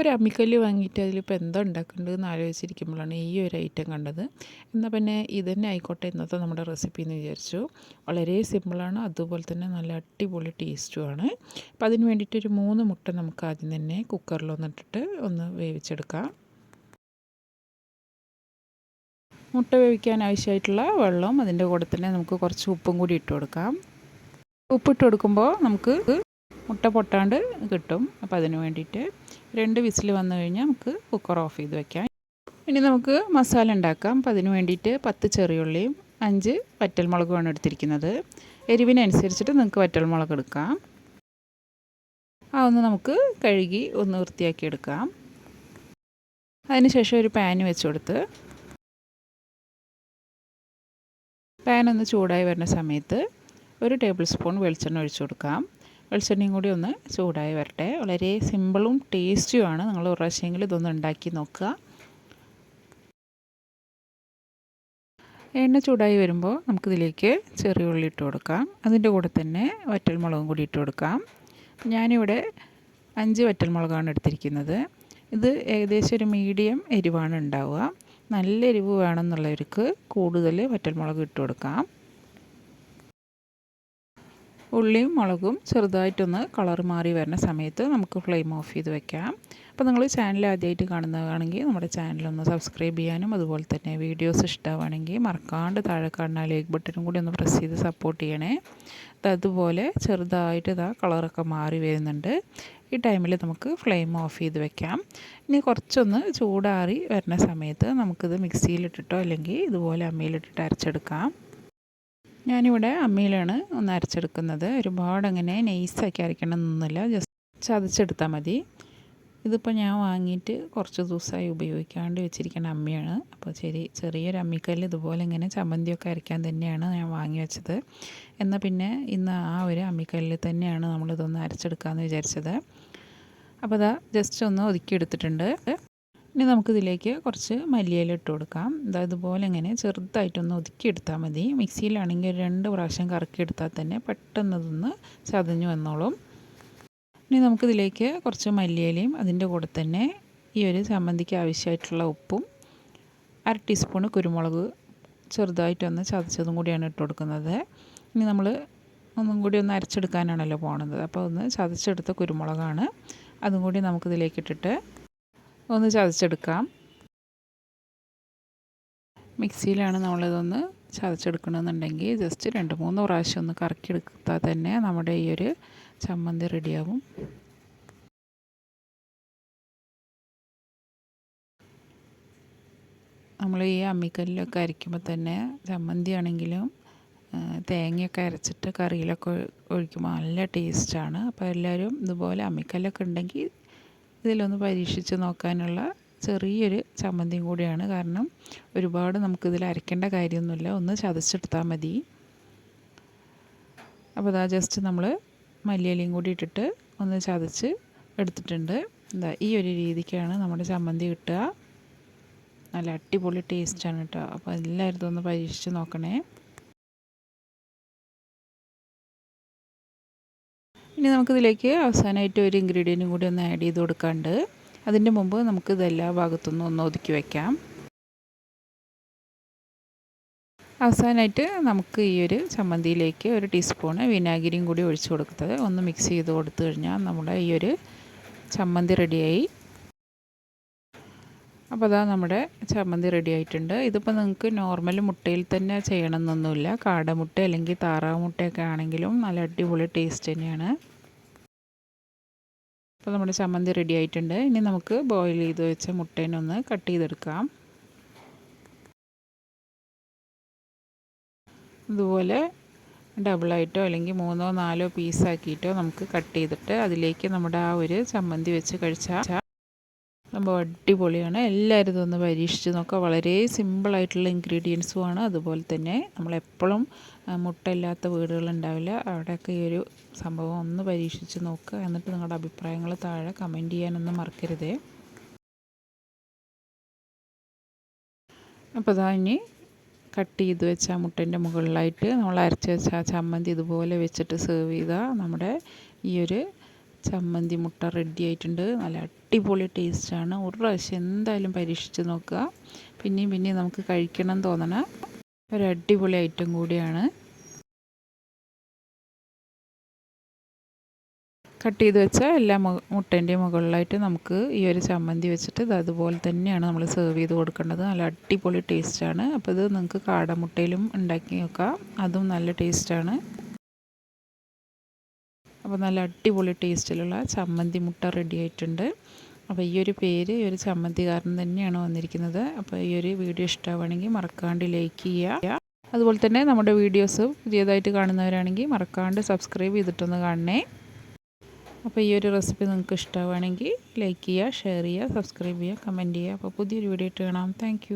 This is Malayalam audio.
ഒരു അമ്മിക്കല്ല് വാങ്ങിയിട്ട് അതിലിപ്പോൾ എന്താ ഉണ്ടാക്കേണ്ടതെന്ന് ആലോചിച്ചിരിക്കുമ്പോഴാണ് ഈ ഒരു ഐറ്റം കണ്ടത്. എന്നാൽ പിന്നെ ഇതന്നെ ആയിക്കോട്ടെ ഇന്നത്തെ നമ്മുടെ റെസിപ്പി എന്ന് വിചാരിച്ചു. വളരെ സിമ്പിളാണ് അതുപോലെ തന്നെ നല്ല അടിപൊളി ടേസ്റ്റുമാണ് അപ്പം അതിന് വേണ്ടിയിട്ട് ഒരു മൂന്ന് മുട്ട നമുക്ക് ആദ്യം തന്നെ കുക്കറിലൊന്നിട്ടിട്ട് ഒന്ന് വേവിച്ചെടുക്കാം. മുട്ട വേവിക്കാൻ ആവശ്യമായിട്ടുള്ള വെള്ളം അതിന്റെ കൂടെ തന്നെ നമുക്ക് കുറച്ച് ഉപ്പും കൂടി ഇട്ട് കൊടുക്കാം. ഉപ്പിട്ട് കൊടുക്കുമ്പോൾ നമുക്ക് മുട്ട പൊട്ടാണ്ട് കിട്ടും. അപ്പോൾ അതിന് വേണ്ടിയിട്ട് രണ്ട് വിസിൽ വന്നു കഴിഞ്ഞാൽ നമുക്ക് കുക്കർ ഓഫ് ചെയ്ത് വെക്കാം. ഇനി നമുക്ക് മസാല ഉണ്ടാക്കാം. അപ്പോൾ അതിന് വേണ്ടിയിട്ട് പത്ത് ചെറിയുള്ളിയും അഞ്ച് വറ്റൽമുളകുമാണ് എടുത്തിരിക്കുന്നത്. എരിവിനനുസരിച്ചിട്ട് നിങ്ങൾക്ക് വറ്റൽമുളക് എടുക്കാം. ആ ഒന്ന് നമുക്ക് കഴുകി ഒന്ന് വൃത്തിയാക്കി എടുക്കാം. അതിനുശേഷം ഒരു പാൻ വെച്ച് കൊടുത്ത് പാൻ ഒന്ന് ചൂടായി വരുന്ന സമയത്ത് ഒരു ടേബിൾ സ്പൂൺ വെളിച്ചെണ്ണ ഒഴിച്ചു കൊടുക്കാം. വെളിച്ചെണ്ണയും കൂടി ഒന്ന് ചൂടായി വരട്ടെ. വളരെ സിമ്പിളും ടേസ്റ്റിയുമാണ് നിങ്ങൾ ഒരു പ്രാവശ്യമെങ്കിലും ഇതൊന്ന് ഉണ്ടാക്കി നോക്കുക. എണ്ണ ചൂടായി വരുമ്പോൾ നമുക്കിതിലേക്ക് ചെറിയ ഉള്ളി ഇട്ട് കൊടുക്കാം. അതിന്റെ കൂടെ തന്നെ വറ്റൽമുളകും കൂടി ഇട്ട് കൊടുക്കാം. ഞാനിവിടെ അഞ്ച് വറ്റൽമുളകാണ് എടുത്തിരിക്കുന്നത്. ഇത് ഏകദേശം ഒരു മീഡിയം എരിവാണ് ഉണ്ടാവുക. നല്ല എരിവ് വേണമെന്നുള്ളവർക്ക് കൂടുതൽ വറ്റൽമുളക് ഇട്ട് കൊടുക്കാം. ഉള്ളിയും മുളകും ചെറുതായിട്ടൊന്ന് കളർ മാറി വരുന്ന സമയത്ത് നമുക്ക് ഫ്ലെയിം ഓഫ് ചെയ്ത് വെക്കാം. അപ്പോൾ നിങ്ങൾ ചാനൽ ആദ്യമായിട്ട് കാണുന്നതാണെങ്കിൽ നമ്മുടെ ചാനലൊന്ന് സബ്സ്ക്രൈബ് ചെയ്യാനും അതുപോലെ തന്നെ വീഡിയോസ് ഇഷ്ടമാണെങ്കിൽ മറക്കാണ്ട് താഴെ കാണുന്ന ലൈക്ക് ബട്ടനും കൂടി ഒന്ന് പ്രസ് ചെയ്ത് സപ്പോർട്ട് ചെയ്യണേ. അതുപോലെ ചെറുതായിട്ട് ഇതാ കളറൊക്കെ മാറി വരുന്നുണ്ട്. ഈ ടൈമിൽ നമുക്ക് ഫ്ലെയിം ഓഫ് ചെയ്ത് വെക്കാം. ഇനി കുറച്ചൊന്ന് ചൂടാറി വരുന്ന സമയത്ത് നമുക്കിത് മിക്സിയിലിട്ടിട്ടോ അല്ലെങ്കിൽ ഇതുപോലെ അമ്മയിലിട്ടിട്ട് അരച്ചെടുക്കാം. ഞാനിവിടെ അമ്മിയിലാണ് ഒന്ന് അരച്ചെടുക്കുന്നത്. ഒരുപാട് അങ്ങനെ നൈസാക്കി അരയ്ക്കണമെന്നൊന്നുമില്ല ജസ്റ്റ് ചതച്ചെടുത്താൽ മതി. ഇതിപ്പോൾ ഞാൻ വാങ്ങിയിട്ട് കുറച്ച് ദിവസമായി ഉപയോഗിക്കാണ്ട് വെച്ചിരിക്കുന്ന അമ്മിയാണ്. അപ്പോൾ ശരി ചെറിയൊരു അമ്മിക്കല്ല് ഇതുപോലെ ഇങ്ങനെ ചമ്മന്തിയൊക്കെ അരയ്ക്കാൻ തന്നെയാണ് ഞാൻ വാങ്ങി വെച്ചത്. എന്നാൽ പിന്നെ ഇന്ന് ആ ഒരു അമ്മിക്കല്ലിൽ തന്നെയാണ് നമ്മളിതൊന്ന് അരച്ചെടുക്കാമെന്ന് വിചാരിച്ചത്. അപ്പോൾ അതാ ജസ്റ്റ് ഒന്ന് ഒതുക്കി എടുത്തിട്ടുണ്ട്. ഇനി നമുക്കിതിലേക്ക് കുറച്ച് മല്ലിയില ഇട്ട് കൊടുക്കാം. ഇതാ ഇതുപോലെ ഇങ്ങനെ ചെറുതായിട്ടൊന്ന് ഒതുക്കിയെടുത്താൽ മതി. മിക്സിയിലാണെങ്കിൽ രണ്ട് പ്രാവശ്യം കറക്കിയെടുത്താൽ തന്നെ പെട്ടെന്ന് ഇതൊന്ന് ചതഞ്ഞു വന്നോളും. ഇനി നമുക്കിതിലേക്ക് കുറച്ച് മല്ലിയിലയും അതിന്റെ കൂടെ തന്നെ ഈ ഒരു ചമ്മന്തിക്ക് ആവശ്യമായിട്ടുള്ള ഉപ്പും അര ടീസ്പൂണ് കുരുമുളക് ചെറുതായിട്ടൊന്ന് ചതച്ചതും കൂടിയാണ് ഇട്ട് കൊടുക്കുന്നത്. ഇനി നമ്മൾ ഒന്നും കൂടി ഒന്ന് അരച്ചെടുക്കാനാണല്ലോ പോണത്. അപ്പോൾ ഒന്ന് ചതച്ചെടുത്ത കുരുമുളകാണ്. അതും കൂടി നമുക്കിതിലേക്ക് ഇട്ടിട്ട് ഒന്ന് ചതച്ചെടുക്കാം. മിക്സിയിലാണ് നമ്മളിതൊന്ന് ചതച്ചെടുക്കണമെന്നുണ്ടെങ്കിൽ ജസ്റ്റ് രണ്ട് മൂന്ന് പ്രാവശ്യം ഒന്ന് കറക്കിയെടുത്താൽ തന്നെ നമ്മുടെ ഈ ഒരു ചമ്മന്തി റെഡിയാവും. നമ്മൾ ഈ അമ്മിക്കല്ലിലൊക്കെ അരയ്ക്കുമ്പോൾ തന്നെ ചമ്മന്തി ആണെങ്കിലും തേങ്ങയൊക്കെ അരച്ചിട്ട് കറിയിലൊക്കെ ഒഴിക്കുമ്പോൾ നല്ല ടേസ്റ്റാണ്. അപ്പോൾ എല്ലാവരും ഇതുപോലെ അമ്മിക്കല്ലൊക്കെ ഉണ്ടെങ്കിൽ ഇതിലൊന്ന് പരീക്ഷിച്ച് നോക്കാനുള്ള ചെറിയൊരു ചമ്മന്തിയും കൂടിയാണ്. കാരണം ഒരുപാട് നമുക്കിതിൽ അരയ്ക്കേണ്ട കാര്യമൊന്നുമില്ല. ഒന്ന് ചതച്ചെടുത്താൽ മതി. അപ്പോൾ അതാ ജസ്റ്റ് നമ്മൾ മല്ലിയിലയും കൂടി ഇട്ടിട്ട് ഒന്ന് ചതച്ച് എടുത്തിട്ടുണ്ട്. എന്താ ഈ ഒരു രീതിക്കാണ് നമ്മുടെ ചമ്മന്തി കിട്ടുക. നല്ല അടിപൊളി ടേസ്റ്റാണ് കേട്ടോ. അപ്പോൾ എല്ലാവരും ഒന്ന് പരീക്ഷിച്ച് നോക്കണേ. ഇനി നമുക്കിതിലേക്ക് അവസാനമായിട്ട് ഒരു ഇൻഗ്രീഡിയന്റും കൂടി ഒന്ന് ആഡ് ചെയ്ത് കൊടുക്കാണ്ട് അതിന്റെ മുമ്പ് നമുക്ക് ഇതെല്ലാ ഭാഗത്തുനിന്നും ഒന്ന് ഒതുക്കി വയ്ക്കാം അവസാനമായിട്ട് നമുക്ക് ഈ ഒരു ചമ്മന്തിയിലേക്ക് ഒരു ടീസ്പൂണ് വിനാഗിരിയും കൂടി ഒഴിച്ചു കൊടുത്തത് ഒന്ന് മിക്സ് ചെയ്ത് കൊടുത്തു കഴിഞ്ഞാൽ നമ്മുടെ ഈ ഒരു ചമ്മന്തി റെഡിയായി അപ്പോൾ അതാ നമ്മുടെ ചമ്മന്തി റെഡി ആയിട്ടുണ്ട്. ഇതിപ്പോൾ നിങ്ങൾക്ക് നോർമൽ മുട്ടയിൽ തന്നെ ചെയ്യണമെന്നൊന്നുമില്ല. കാടമുട്ട അല്ലെങ്കിൽ താറാവ് മുട്ടയൊക്കെ ആണെങ്കിലും നല്ല അടിപൊളി ടേസ്റ്റ് തന്നെയാണ്. അപ്പോൾ നമ്മുടെ ചമ്മന്തി റെഡി ആയിട്ടുണ്ട്. ഇനി നമുക്ക് ബോയിൽ ചെയ്ത് വെച്ച മുട്ടേനൊന്ന് കട്ട് ചെയ്തെടുക്കാം. ഇതുപോലെ ഡബിളായിട്ടോ അല്ലെങ്കിൽ മൂന്നോ നാലോ പീസാക്കിയിട്ടോ നമുക്ക് കട്ട് ചെയ്തിട്ട് അതിലേക്ക് നമ്മുടെ ആ ഒരു ചമ്മന്തി വെച്ച് കഴിച്ചാൽ സംഭവം അടിപൊളിയാണ്. എല്ലാവരും ഇതൊന്ന് പരീക്ഷിച്ച് നോക്കുക വളരെ സിമ്പിളായിട്ടുള്ള ഇൻഗ്രീഡിയൻസുമാണ് അതുപോലെ തന്നെ നമ്മളെപ്പോഴും മുട്ട ഇല്ലാത്ത വീടുകളുണ്ടാവില്ല അവിടെയൊക്കെ ഈ ഒരു സംഭവം ഒന്ന് പരീക്ഷിച്ച് നോക്കുക എന്നിട്ട് നിങ്ങളുടെ അഭിപ്രായങ്ങൾ താഴെ കമന്റ് ചെയ്യാനൊന്നും മറക്കരുതേ. അപ്പോൾ അതാ ഇനി കട്ട് ചെയ്ത് വെച്ച മുട്ടേന്റെ മുകളിലായിട്ട് നമ്മൾ അരച്ച് വെച്ച ചമ്മന്തി ഇതുപോലെ വെച്ചിട്ട് സെർവ് ചെയ്താൽ നമ്മുടെ ഈ ഒരു ചമ്മന്തി മുട്ട റെഡി ആയിട്ടുണ്ട്. നല്ല അടിപൊളി ടേസ്റ്റാണ് ഒരു പ്രാവശ്യം എന്തായാലും പരീക്ഷിച്ച് നോക്കുക. പിന്നെയും പിന്നെയും നമുക്ക് കഴിക്കണം തോന്നണ. ഒരു അടിപൊളി ഐറ്റം കൂടിയാണ്. കട്ട് ചെയ്ത് വെച്ച എല്ലാ മുട്ടേന്റെയും മുകളിലായിട്ട് നമുക്ക് ഈ ഒരു ചമ്മന്തി വെച്ചിട്ട് ഇത് അതുപോലെ തന്നെയാണ് നമ്മൾ സെർവ് ചെയ്ത് കൊടുക്കേണ്ടത്. നല്ല അടിപൊളി ടേസ്റ്റാണ് അപ്പോൾ ഇത് നിങ്ങൾക്ക് കാടമുട്ടയിലും ഉണ്ടാക്കി നോക്കാം. അതും നല്ല ടേസ്റ്റാണ് അപ്പോൾ നല്ല അടിപൊളി ടേസ്റ്റിലുള്ള ചമ്മന്തി മുട്ട റെഡി ആയിട്ടുണ്ട്. അപ്പോൾ ഈ ഒരു പേര് ഈ ഒരു ചമ്മന്തികാരൻ തന്നെയാണ് വന്നിരിക്കുന്നത്. അപ്പോൾ ഈ ഒരു വീഡിയോ ഇഷ്ടമാവുകയാണെങ്കിൽ മറക്കാണ്ട് ലൈക്ക് ചെയ്യുക. അതുപോലെ തന്നെ നമ്മുടെ വീഡിയോസ് പുതിയതായിട്ട് കാണുന്നവരാണെങ്കിൽ മറക്കാണ്ട് സബ്സ്ക്രൈബ് ചെയ്തിട്ടൊന്ന് കാണണേ. അപ്പോൾ ഈ ഒരു റെസിപ്പി നിങ്ങൾക്ക് ഇഷ്ടമാവുകയാണെങ്കിൽ ലൈക്ക് ചെയ്യുക ഷെയർ ചെയ്യുക സബ്സ്ക്രൈബ് ചെയ്യുക കമന്റ് ചെയ്യുക. അപ്പോൾ പുതിയൊരു വീഡിയോ ഇട്ട് കാണാം. താങ്ക്